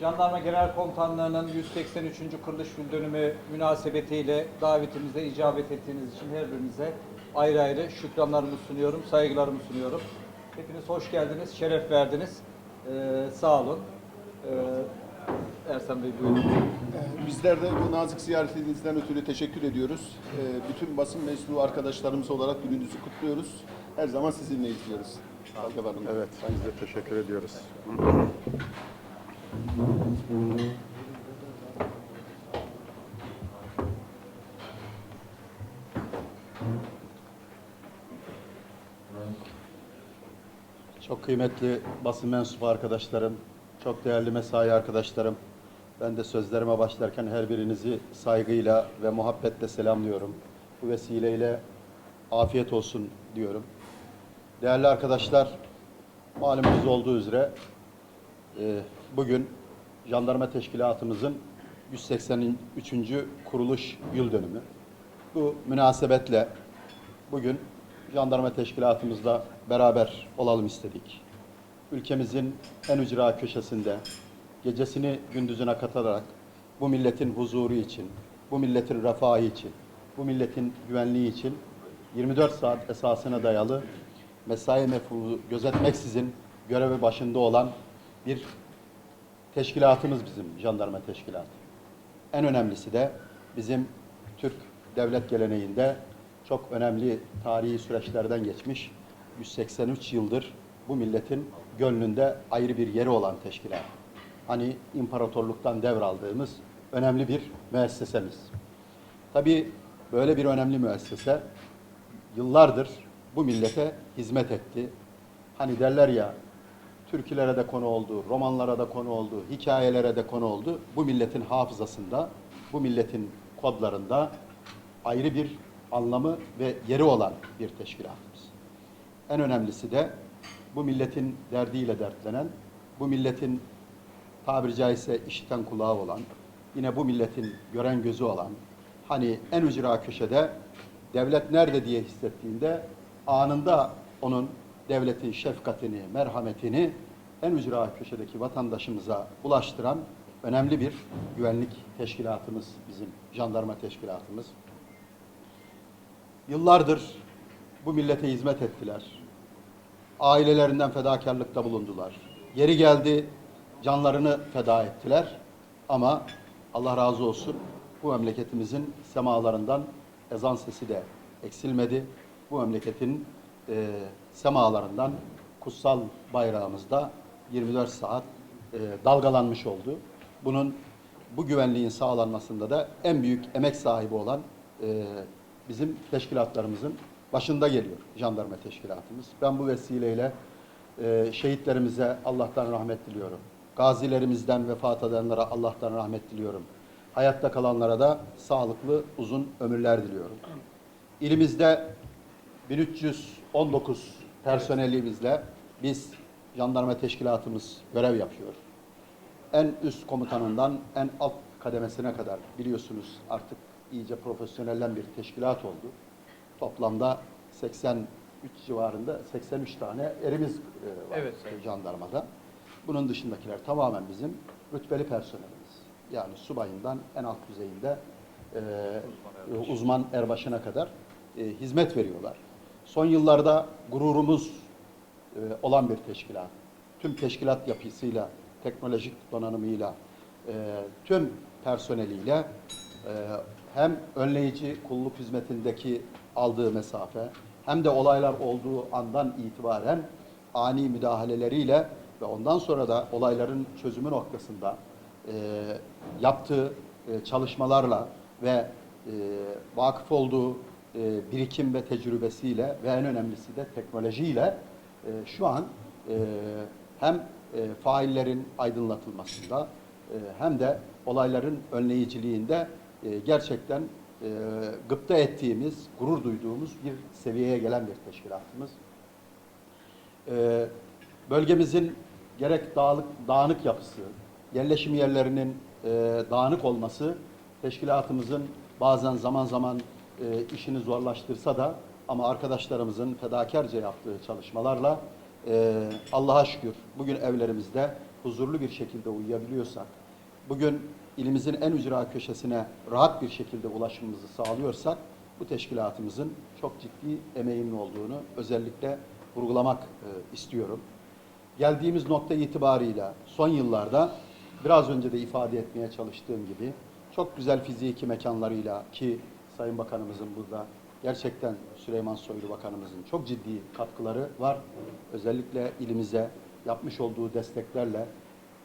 Jandarma Genel Komutanlığı'nın 183. kuruluş yıl dönümü münasebetiyle davetimize icabet ettiğiniz için her birinize ayrı ayrı şükranlarımı sunuyorum, saygılarımı sunuyorum. Hepiniz hoş geldiniz, şeref verdiniz. Ee, sağ olun. Ee, Ersan Bey buyurun. Ee, Bizler de bu nazik ziyaretinizden ötürü teşekkür ediyoruz. Ee, Bütün basın mensubu arkadaşlarımız olarak gününüzü kutluyoruz. Her zaman sizinle izliyoruz. Evet, biz de teşekkür ediyoruz. Çok kıymetli basın mensubu arkadaşlarım, çok değerli mesai arkadaşlarım. Ben de sözlerime başlarken her birinizi saygıyla ve muhabbetle selamlıyorum. Bu vesileyle afiyet olsun diyorum. Değerli arkadaşlar, malumunuz olduğu üzere e, bugün Jandarma Teşkilatımızın 183. kuruluş yıl dönümü. Bu münasebetle bugün Jandarma Teşkilatımızla beraber olalım istedik. Ülkemizin en ücra köşesinde gecesini gündüzüne katarak bu milletin huzuru için, bu milletin refahı için, bu milletin güvenliği için 24 saat esasına dayalı mesai mefruzu gözetmeksizin görevi başında olan bir teşkilatımız bizim jandarma teşkilatı. En önemlisi de bizim Türk devlet geleneğinde çok önemli tarihi süreçlerden geçmiş 183 yıldır bu milletin gönlünde ayrı bir yeri olan teşkilat. Hani imparatorluktan devraldığımız önemli bir müessesemiz. Tabii böyle bir önemli müessese yıllardır bu millete hizmet etti. Hani derler ya, türkülere de konu oldu, romanlara da konu oldu, hikayelere de konu oldu. Bu milletin hafızasında, bu milletin kodlarında ayrı bir anlamı ve yeri olan bir teşkilatımız. En önemlisi de bu milletin derdiyle dertlenen, bu milletin tabiri caizse işiten kulağı olan, yine bu milletin gören gözü olan, hani en ücra köşede devlet nerede diye hissettiğinde anında onun devletin şefkatini, merhametini en ücra köşedeki vatandaşımıza ulaştıran önemli bir güvenlik teşkilatımız bizim jandarma teşkilatımız. Yıllardır bu millete hizmet ettiler. Ailelerinden fedakarlıkta bulundular. Yeri geldi canlarını feda ettiler. Ama Allah razı olsun bu memleketimizin semalarından ezan sesi de eksilmedi. Bu memleketin e, semalarından kutsal bayrağımızda 24 saat e, dalgalanmış oldu. Bunun bu güvenliğin sağlanmasında da en büyük emek sahibi olan e, bizim teşkilatlarımızın başında geliyor jandarma teşkilatımız. Ben bu vesileyle e, şehitlerimize Allah'tan rahmet diliyorum. Gazilerimizden vefat edenlere Allah'tan rahmet diliyorum. Hayatta kalanlara da sağlıklı uzun ömürler diliyorum. İlimizde 1319 personelimizle biz jandarma teşkilatımız görev yapıyor. En üst komutanından en alt kademesine kadar biliyorsunuz artık iyice profesyonellen bir teşkilat oldu. Toplamda 83 civarında 83 tane erimiz e, var Evet, evet. jandarmada. Bunun dışındakiler tamamen bizim rütbeli personelimiz. Yani subayından en alt düzeyinde e, uzman erbaşına kadar e, hizmet veriyorlar. Son yıllarda gururumuz e, olan bir teşkilat. Tüm teşkilat yapısıyla, teknolojik donanımıyla, e, tüm personeliyle e, hem önleyici kulluk hizmetindeki aldığı mesafe hem de olaylar olduğu andan itibaren ani müdahaleleriyle ve ondan sonra da olayların çözümü noktasında yaptığı çalışmalarla ve e, vakıf olduğu birikim ve tecrübesiyle ve en önemlisi de teknolojiyle e, şu an e, hem e, faillerin aydınlatılmasında e, hem de olayların önleyiciliğinde e, gerçekten e, gıpta ettiğimiz, gurur duyduğumuz bir seviyeye gelen bir teşkilatımız. E, bölgemizin gerek dağlık, dağınık yapısı, yerleşim yerlerinin e, dağınık olması teşkilatımızın bazen zaman zaman e, işini zorlaştırsa da ama arkadaşlarımızın fedakarca yaptığı çalışmalarla e, Allah'a şükür bugün evlerimizde huzurlu bir şekilde uyuyabiliyorsak, bugün ilimizin en ücra köşesine rahat bir şekilde ulaşımımızı sağlıyorsak, bu teşkilatımızın çok ciddi emeğinin olduğunu özellikle vurgulamak e, istiyorum. Geldiğimiz nokta itibarıyla son yıllarda biraz önce de ifade etmeye çalıştığım gibi çok güzel fiziki mekanlarıyla ki Sayın Bakanımızın burada gerçekten Süleyman Soylu Bakanımızın çok ciddi katkıları var. Özellikle ilimize yapmış olduğu desteklerle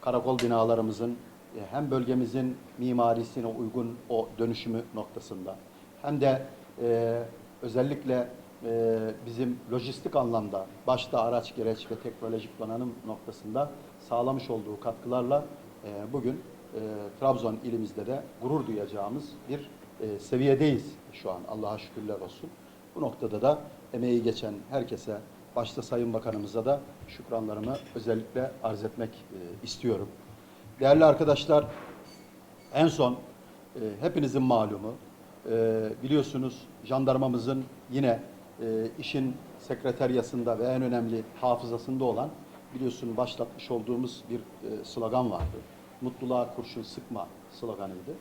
karakol binalarımızın e, hem bölgemizin mimarisine uygun o dönüşümü noktasında hem de e, özellikle e, bizim lojistik anlamda başta araç, gereç ve teknolojik donanım noktasında sağlamış olduğu katkılarla e, bugün e, Trabzon ilimizde de gurur duyacağımız bir e, seviyedeyiz şu an. Allah'a şükürler olsun. Bu noktada da emeği geçen herkese, başta Sayın Bakanımıza da şükranlarımı özellikle arz etmek e, istiyorum. Değerli arkadaşlar, en son e, hepinizin malumu e, biliyorsunuz jandarmamızın yine e, işin sekreteryasında ve en önemli hafızasında olan biliyorsun başlatmış olduğumuz bir e, slogan vardı. Mutluluğa kurşun sıkma sloganıydı.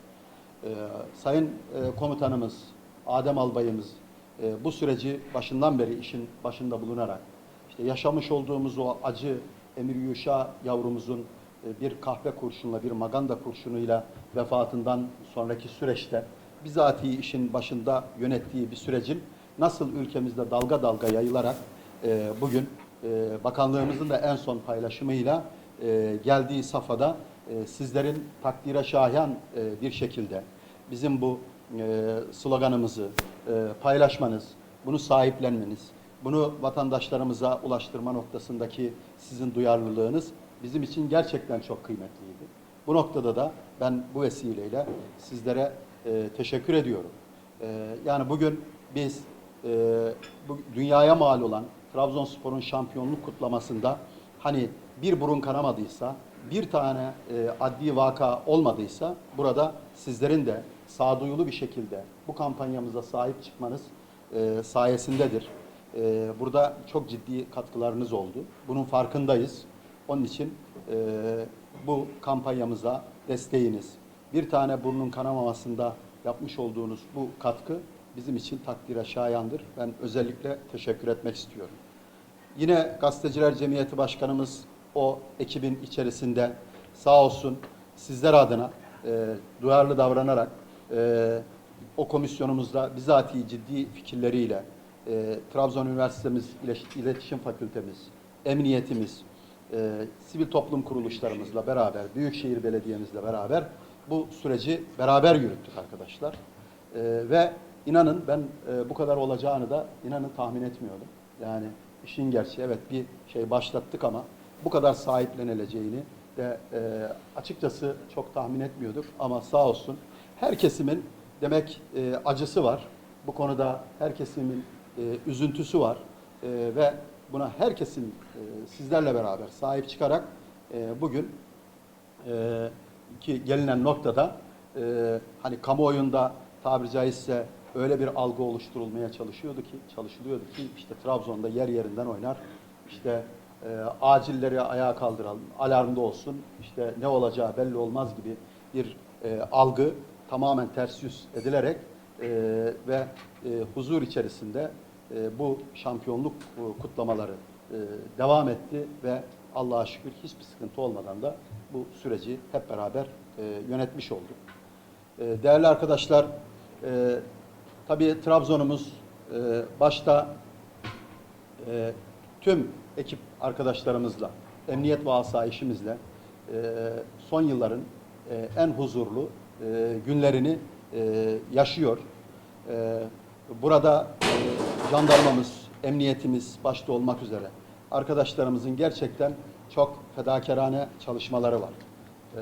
E, Sayın e, komutanımız Adem Albayımız e, bu süreci başından beri işin başında bulunarak işte yaşamış olduğumuz o acı Emir Yuşa yavrumuzun e, bir kahve kurşunla, bir maganda kurşunuyla vefatından sonraki süreçte bizatihi işin başında yönettiği bir sürecin nasıl ülkemizde dalga dalga yayılarak e, bugün e, bakanlığımızın da en son paylaşımıyla e, geldiği safhada e, sizlerin takdire şayan e, bir şekilde bizim bu e, sloganımızı paylaşmanız, bunu sahiplenmeniz, bunu vatandaşlarımıza ulaştırma noktasındaki sizin duyarlılığınız bizim için gerçekten çok kıymetliydi. Bu noktada da ben bu vesileyle sizlere teşekkür ediyorum. Yani bugün biz bu dünyaya mal olan Trabzonspor'un şampiyonluk kutlamasında hani bir burun kanamadıysa, bir tane e, adli vaka olmadıysa burada sizlerin de sağduyulu bir şekilde bu kampanyamıza sahip çıkmanız e, sayesindedir. E, burada çok ciddi katkılarınız oldu. Bunun farkındayız. Onun için e, bu kampanyamıza desteğiniz, bir tane burnun kanamamasında yapmış olduğunuz bu katkı bizim için takdire şayandır. Ben özellikle teşekkür etmek istiyorum. Yine Gazeteciler Cemiyeti Başkanımız o ekibin içerisinde sağ olsun sizler adına e, duyarlı davranarak e, o komisyonumuzda bizatihi ciddi fikirleriyle e, Trabzon Üniversitemiz, İletişim Fakültemiz, Emniyetimiz, e, sivil toplum kuruluşlarımızla beraber, Büyükşehir Belediye'mizle beraber bu süreci beraber yürüttük arkadaşlar. E, ve inanın ben e, bu kadar olacağını da inanın tahmin etmiyordum. Yani işin gerçeği evet bir şey başlattık ama bu kadar sahiplenileceğini de e, açıkçası çok tahmin etmiyorduk ama sağ olsun her kesimin demek e, acısı var. Bu konuda her kesimin e, üzüntüsü var E, ve buna herkesin e, sizlerle beraber sahip çıkarak e, bugün e, ki gelinen noktada e, hani kamuoyunda tabiri caizse öyle bir algı oluşturulmaya çalışıyordu ki çalışılıyordu ki işte Trabzon'da yer yerinden oynar. İşte e, acilleri ayağa kaldıralım, alarmda olsun. işte ne olacağı belli olmaz gibi bir e, algı tamamen ters yüz edilerek e, ve e, huzur içerisinde e, bu şampiyonluk e, kutlamaları e, devam etti ve Allah'a şükür hiçbir sıkıntı olmadan da bu süreci hep beraber e, yönetmiş olduk. E, değerli arkadaşlar, e, tabii Trabzon'umuz e, başta e, tüm ekip arkadaşlarımızla, emniyet ve asayişimizle e, son yılların e, en huzurlu e, günlerini e, yaşıyor. E, burada e, jandarmamız, emniyetimiz başta olmak üzere arkadaşlarımızın gerçekten çok fedakarane çalışmaları var. E,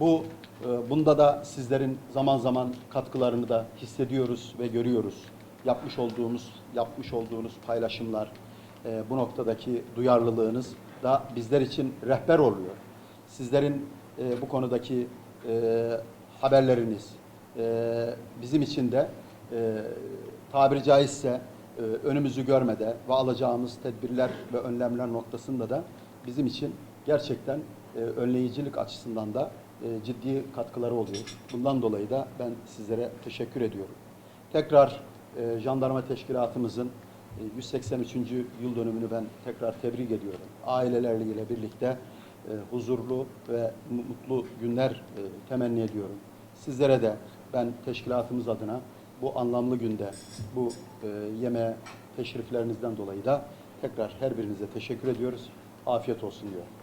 bu e, bunda da sizlerin zaman zaman katkılarını da hissediyoruz ve görüyoruz. Yapmış olduğumuz yapmış olduğunuz paylaşımlar, e, bu noktadaki duyarlılığınız da bizler için rehber oluyor. Sizlerin e, bu konudaki haberleriniz bizim için de e, tabiri caizse önümüzü görmede ve alacağımız tedbirler ve önlemler noktasında da bizim için gerçekten önleyicilik açısından da e, ciddi katkıları oluyor. Bundan dolayı da ben sizlere teşekkür ediyorum. Tekrar e, jandarma teşkilatımızın e, 183. yıl dönümünü ben tekrar tebrik ediyorum. Aileleriyle birlikte e, huzurlu ve mutlu günler e, temenni ediyorum. Sizlere de ben teşkilatımız adına bu anlamlı günde bu e, yemeğe teşriflerinizden dolayı da tekrar her birinize teşekkür ediyoruz. Afiyet olsun diyorum.